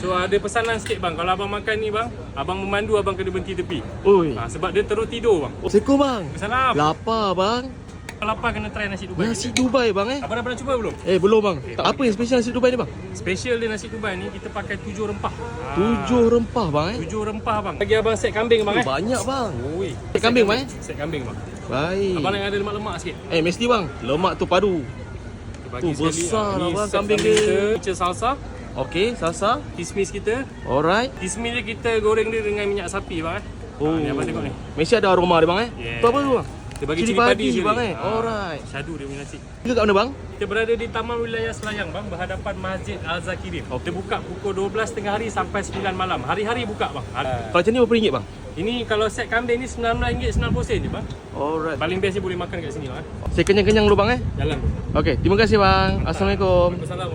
So ada pesanan sikit bang, kalau abang makan ni bang, abang memandu abang kena berhenti tepi. Oi. Ha, sebab dia terus tidur bang. Assalamualaikum bang. Salam. Lapar bang. Kalau lapar kena try nasi Dubai. Nasi Dubai bang eh. Abang dah pernah cuba belum? Eh belum bang. Tak apa yang special nasi Dubai ni bang? Special dia nasi Dubai ni kita pakai tujuh rempah. Ha, Tujuh rempah bang eh. Tujuh rempah bang. Bagi abang set kambing bang Oh, eh. banyak bang. Oi. Set kambing bang eh. Set kambing bang. Baik. Abang nak yang ada lemak-lemak sikit. Eh mesti bang. Lemak tu padu. Tu, besar Ha, lah bang set kambing dia. Kita salsa, Okey, salsa. kismis kita. Alright. Kismis dia kita goreng dia dengan minyak sapi bang eh. Oh. Ha, ni abang tengok ni. Mesti ada aroma dia bang eh. Yeah. Tu apa tu bang? Kita bagi Cili cili, padi, padi, bang, eh? Ha, Alright. Syadu dia punya nasi. Kita kat mana bang? Kita berada di Taman Wilayah Selayang bang, berhadapan Masjid Al-Zakirin. Okey. Kita buka pukul 12 tengah hari sampai 9 malam. Hari-hari buka bang. Ha. Kalau macam ni berapa ringgit bang? Ini kalau set kambing ni RM19.90 je bang. Alright. Paling best dia boleh makan kat sini bang. eh. Saya kenyang-kenyang dulu bang eh. Jalan. Okey, terima kasih bang. Assalamualaikum. Waalaikumsalam